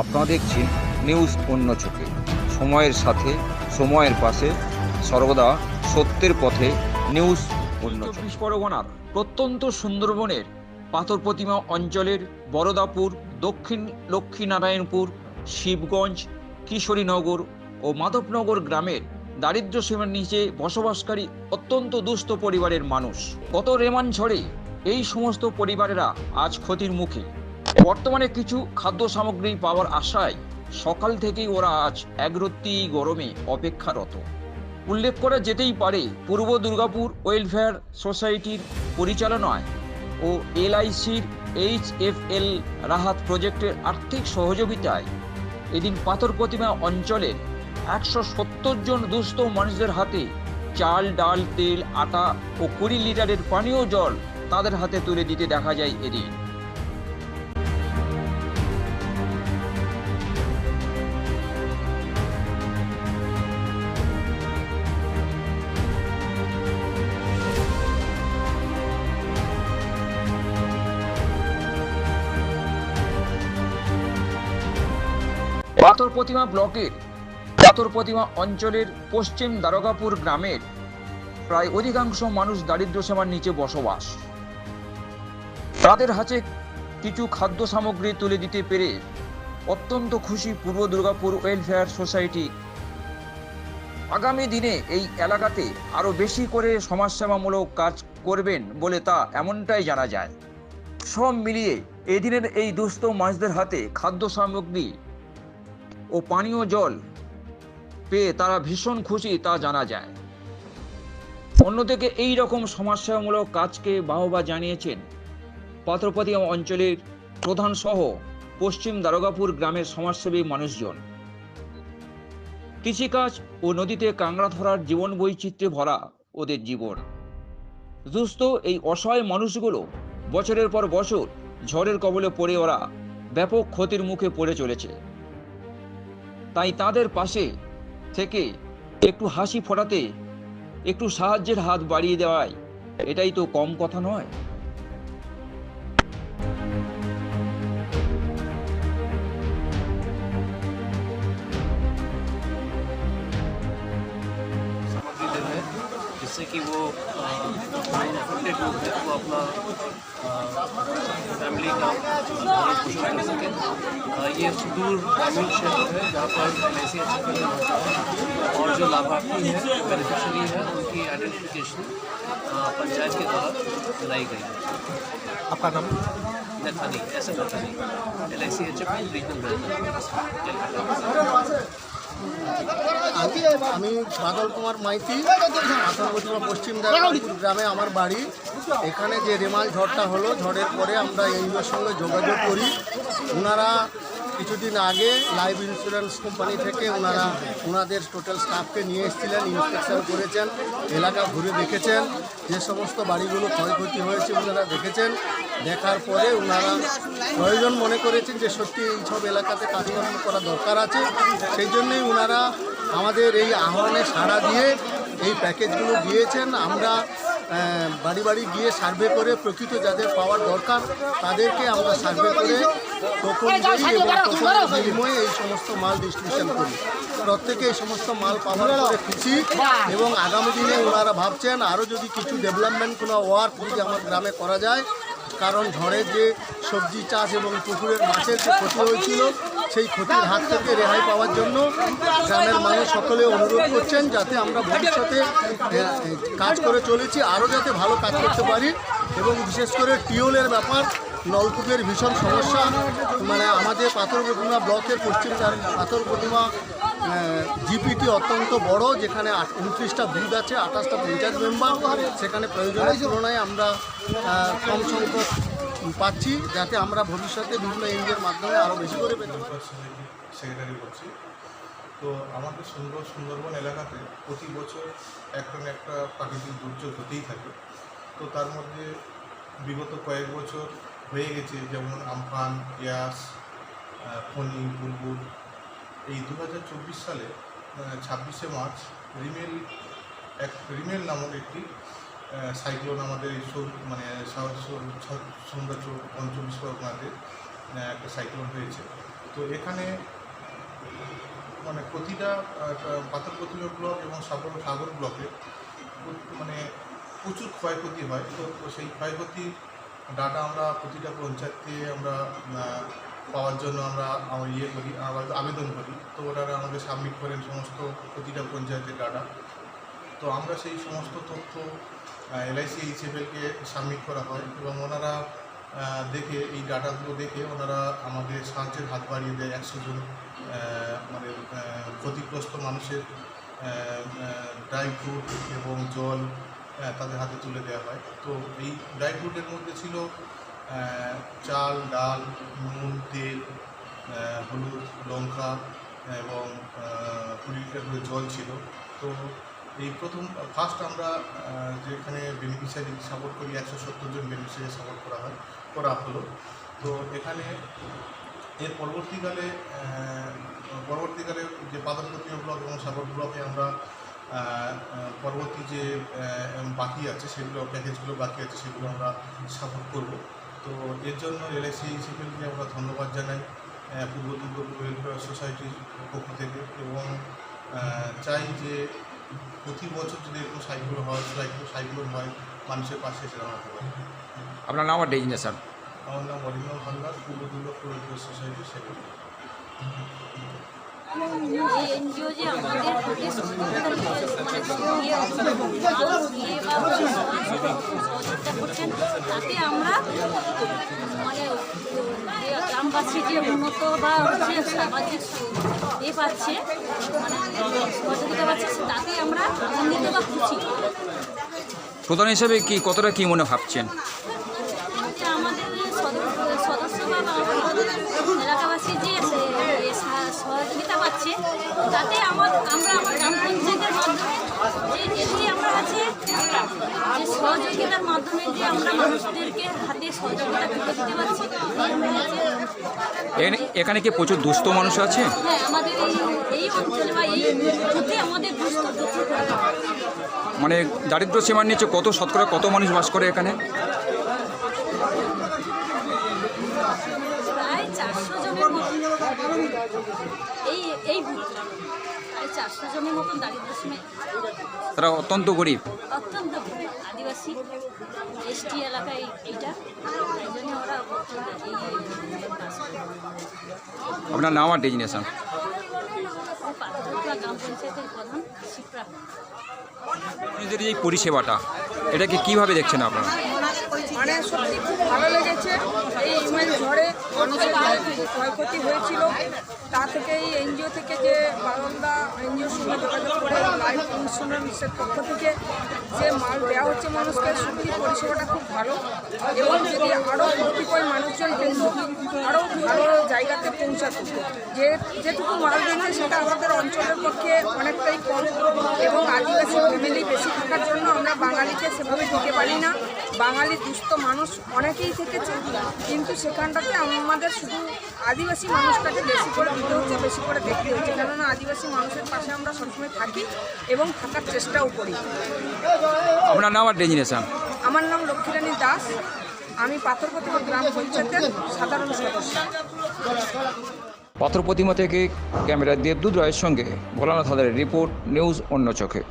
আপনারা দেখছেন নিউজ অন্য চোখে। সময়ের সাথে, সময়ের পাশে সর্বদা সত্যের পথে নিউজ অন্য চব্বিশ পরগনার প্রত্যন্ত সুন্দরবনের পাথর প্রতিমা অঞ্চলের বরদাপুর, দক্ষিণ লক্ষ্মীনারায়ণপুর, শিবগঞ্জ, কিশোরীনগর ও মাধবনগর গ্রামের দারিদ্র সীমার নিচে বসবাসকারী অত্যন্ত দুস্থ পরিবারের মানুষ। গত রেমান ঝড়ে এই সমস্ত পরিবারেরা আজ ক্ষতির মুখে। বর্তমানে কিছু খাদ্য সামগ্রী পাওয়ার আশায় সকাল থেকেই ওরা আজ একরত্তি গরমে অপেক্ষারত। উল্লেখ করা যেতেই পারে, পূর্ব দুর্গাপুর ওয়েলফেয়ার সোসাইটির পরিচালনায় ও এলআইসির এইচ এফ এল রাহাত প্রজেক্টের আর্থিক সহযোগিতায় এদিন পাথর প্রতিমা অঞ্চলের একশো সত্তর জন দুস্থ মানুষদের হাতে চাল, ডাল, তেল, আটা ও কুড়ি লিটারের পানীয় জল তাদের হাতে তুলে দিতে দেখা যায় এদিন। পাথর প্রতিমা ব্লকের পাথর প্রতিমা অঞ্চলের পশ্চিম দারোগাপুর গ্রামের প্রায় অধিকাংশ মানুষ দারিদ্র সীমার নিচে বসবাস। তাদের হাতে কিছু খাদ্য সামগ্রী তুলে দিতে পেরে অত্যন্ত খুশি পূর্ব দুর্গাপুর ওয়েলফেয়ার সোসাইটি। আগামী দিনে এই এলাকাতে আরও বেশি করে সমাজসেবামূলক কাজ করবেন বলে তা এমনটাই জানা যায়। সব মিলিয়ে এদিনের এই দুস্থ মানুষদের হাতে খাদ্য সামগ্রী ও পানীয় জল পেয়ে তারা ভীষণ খুশি, তা জানা যায়। অন্যদিকে এই রকম সমাজসেবামূলক কাজকে বাহবা জানিয়েছেন পাথরপতি অঞ্চলের প্রধান সহ পশ্চিম দারোগাপুর গ্রামের সমাজসেবী মানুষজন। কৃষিকাজ ও নদীতে কাংড়া ধরার জীবন বৈচিত্র্যে ভরা ওদের জীবন। দুস্থ এই অসহায় মানুষগুলো বছরের পর বছর ঝড়ের কবলে পড়ে ওরা ব্যাপক ক্ষতির মুখে পড়ে চলেছে। তাই তাদের পাশে থেকে একটু হাসি ফোটাতে একটু সাহায্যের হাত বাড়িয়ে দেওয়ায় এটাই তো কম কথা নয় सामग्री दे रहे हैं जिससे कि वो लोग अपना फैमिली का सकें ये सुदूर ग्रामीण क्षेत्र है जहाँ पर एल आई सी होता है और जो लाभार्थी हैं बेनिफिशरी है उनकी आइडेंटिफिकेशन पंचायत के द्वारा कराई गई है आपका नाम? नथानी, ऐसा Nathani L I C H F regional আমি বাদল কুমার মাইতি আসানবতীমা পশ্চিম গ্রামে আমার বাড়ি। এখানে যে রেমাল ঝড়টা হলো, ঝড়ের পরে আমরা এনজিওর সঙ্গে যোগাযোগ করি। ওনারা কিছুদিন আগে লাইফ ইন্স্যুরেন্স কোম্পানি থেকে ওনারা ওনাদের টোটাল স্টাফকে নিয়ে এসেছিলেন ইন্সপেকশন করেছেন, এলাকা ঘুরে দেখেছেন, যে সমস্ত বাড়িগুলো ক্ষয়ক্ষতি হয়েছে ওনারা দেখেছেন। দেখার পরে ওনারা প্রয়োজন মনে করেছেন যে সত্যি এই সব এলাকাতে কাজকর্ম করা দরকার আছে। সেই জন্যই ওনারা আমাদের এই আহ্বানে সাড়া দিয়ে এই প্যাকেজগুলো দিয়েছেন। আমরা বাড়ি বাড়ি গিয়ে সার্ভে করে প্রকৃত যাদের পাওয়ার দরকার তাদেরকে আমরা সার্ভে করে টোকন দিই এবং বিনিময়ে এই সমস্ত মাল ডিস্ট্রিবিউশন করি। প্রত্যেকে এই সমস্ত মাল পাওয়ার পরে খুশি এবং আগামী দিনে ওনারা ভাবছেন আরও যদি কিছু ডেভেলপমেন্ট কোনো ওয়ার্ক যদি আমার গ্রামে করা যায় কারণ ঝড়ের যে সবজি চাষ এবং পুকুরের মাছের যে ক্ষতি হয়েছিল, সেই ক্ষতির হাত থেকে রেহাই পাওয়ার জন্য গ্রামের মানুষ সকলে অনুরোধ করছেন যাতে আমরা ভবিষ্যতে কাজ করে চলেছি, আরও যাতে ভালো কাজ করতে পারি এবং বিশেষ করে টিউলের ব্যাপার, নলকূপের ভীষণ সমস্যা। মানে আমাদের পাথর প্রতিমা ব্লকের পশ্চিম পাথর প্রতিমা জিপিটি অত্যন্ত বড় যেখানে উনত্রিশটা বুথ আছে আঠাশটা পঞ্চায়েত মেম্বার সেখানে প্রয়োজনের তুলনায় আমরা কম সংখ্যক পাচ্ছি যাতে আমরা ভবিষ্যতে বিভিন্ন এনজিওর মাধ্যমে আরও বেশি করে পেতে পারি। সেক্রেটারি করছি তো আমাদের সুন্দর সুন্দরবন এলাকাতে প্রতি বছর একটা না একটা প্রাকৃতিক দুর্যোগ হতেই থাকে। তো তার মধ্যে বিগত কয়েক বছর হয়ে গেছে যেমন আমফান ইয়াস ফণি বুলবুল এই দু হাজার চব্বিশ সালে ছাব্বিশে মার্চ, রিমেল এক, রিমেল নামক একটি সাইক্লোন আমাদের এই সৌ মানে সৌন্দর্য পঞ্চবিশ পরগনাতে একটা সাইক্লোন হয়েছে। তো এখানে মানে প্রতিটা পাথর প্রতিমা ব্লক এবং সাগর সাগর ব্লকে মানে প্রচুর ক্ষয়ক্ষতি হয়। তো সেই ক্ষয়ক্ষতির ডাটা আমরা প্রতিটা পঞ্চায়েতে আমরা পাওয়ার জন্য আমরা আমার ইয়ে করি আবার আবেদন করি। তো ওনারা আমাদের সাবমিট করেন সমস্ত প্রতিটা পঞ্চায়েতের ডাটা তো আমরা সেই সমস্ত তথ্য এলআইসি এইচএফএলকে সাবমিট করা হয় এবং ওনারা দেখে, এই ডাটাগুলো দেখে ওনারা আমাদের সাহায্যের হাত বাড়িয়ে দেয় একশো জন মানে ক্ষতিগ্রস্ত মানুষের ড্রাই ফ্রুট এবং জল তাদের হাতে তুলে দেওয়া হয়। তো এই ড্রাই ফ্রুটের মধ্যে ছিল চাল, ডাল নুন তেল হলুদ, লঙ্কা এবং কুড়ি লিটার করে জল ছিল। তো এই প্রথম ফার্স্ট আমরা যেখানে বেনিফিশিয়ারি সাপোর্ট করি, একশো সত্তর জন বেনিফিশিয়ারি সাপোর্ট করা হয়, করা হলো। তো এখানে এর পরবর্তীকালে পরবর্তীকালে যে পাদপ্রতিমা ব্লক এবং সাগর ব্লকে আমরা পরবর্তী যে বাকি আছে, সেগুলো, প্যাকেজগুলো বাকি আছে, সেগুলো আমরা সাপোর্ট করব। তো এর জন্য এলআইসি সিপিএলকে আমরা ধন্যবাদ জানাই পূর্ব দুর্গাপুর ওয়েলফেয়ার সোসাইটির পক্ষ থেকে এবং চাই যে প্রতি বছর যদি এরকম সাইক্লোন হয় সাইক্লোন সাইক্লোন হয় মানুষের পাশে এসে দাঁড়াতে পারে। আপনার নাম আর ডেজিনেশন? আমার নাম অরিন্দম হালদার পূর্ব দুর্গাপুর ওয়েলফেয়ার সোসাইটির সেক্রেটারি তাতে আমরা মানে গ্রামবাসী যে উন্নত বা হচ্ছে সামাজিক এ পাচ্ছে মানে পাচ্ছে তাতে আমরা আনন্দিত বা খুশি প্রধান হিসেবে কি কতটা কি মনে ভাবছেন? তাতে আমার আমরা আমার গ্রাম পঞ্চায়েতের মাধ্যমে যে আমরা আছে যে সহযোগিতার মাধ্যমে যে আমরা মানুষদেরকে হাতে সহযোগিতা তুলে দিতে পারছি এখানে এখানে কি প্রচুর দুস্থ মানুষ আছে? হ্যাঁ আমাদের এই এই অঞ্চলে বা এই বুথে আমাদের দুস্থ মানে দারিদ্র সীমার নিচে কত শতকরা কত মানুষ বাস করে এখানে প্রায় চারশো জনের মতন এই এই বুথ প্রায় জনের মতন দারিদ্র সীমায় তারা অত্যন্ত গরিব। অত্যন্ত আদিবাসী এসটি এলাকায় এইটা। এই জন্য ওরা অত্যন্ত এই বাস করে। আপনার নাম আর ডেজিনেশন? গ্রাম পঞ্চায়েতের প্রধান শিপ্রা। আপনাদের এই পরিষেবাটা এটাকে কীভাবে দেখছেন আপনারা? মানে সত্যি খুব ভালো লেগেছে। এই ইমেল ঝড়ে মানুষের ক্ষয়ক্ষতি হয়েছিল। তা থেকে এই এনজিও থেকে যে বারন্দা এনজিওর সঙ্গে যোগাযোগ করে লাইফ ইন্স্যুরেন্সের পক্ষ থেকে যে মাল দেওয়া হচ্ছে মানুষকে সত্যি পরিষেবাটা খুব ভালো। এবং যদি আরও কতিপয় মানুষজন আরও ভালো জায়গাতে পৌঁছাতো, যে যেটুকু মাল দিচ্ছে সেটা আমাদের অঞ্চলের পক্ষে অনেকটাই কম। এবং আদিবাসী ফ্যামিলি বেশি থাকার জন্য আমরা বাঙালিকে সেভাবে দিতে পারি না। বাঙালি দুস্থ মানুষ অনেকেই থেকেছে। কিন্তু সেখানটাতে আমাদের শুধু আদিবাসী মানুষটাকে বেশি করে দিতে হচ্ছে বেশি করে দেখতে হচ্ছে। কেননা আদিবাসী মানুষের পাশে আমরা সবসময় থাকি এবং থাকার চেষ্টাও করি। আপনার নাম আর ডেজিনেশন? আমার নাম লক্ষ্মীরানী দাস। আমি পাথরপতি গ্রাম পঞ্চায়েতের সাধারণ সদস্য। পাথর প্রতিমা থেকে ক্যামেরা দেবদূত রায়ের সঙ্গে ভোলানাথ হাজারের রিপোর্ট নিউজ অন্য চোখে।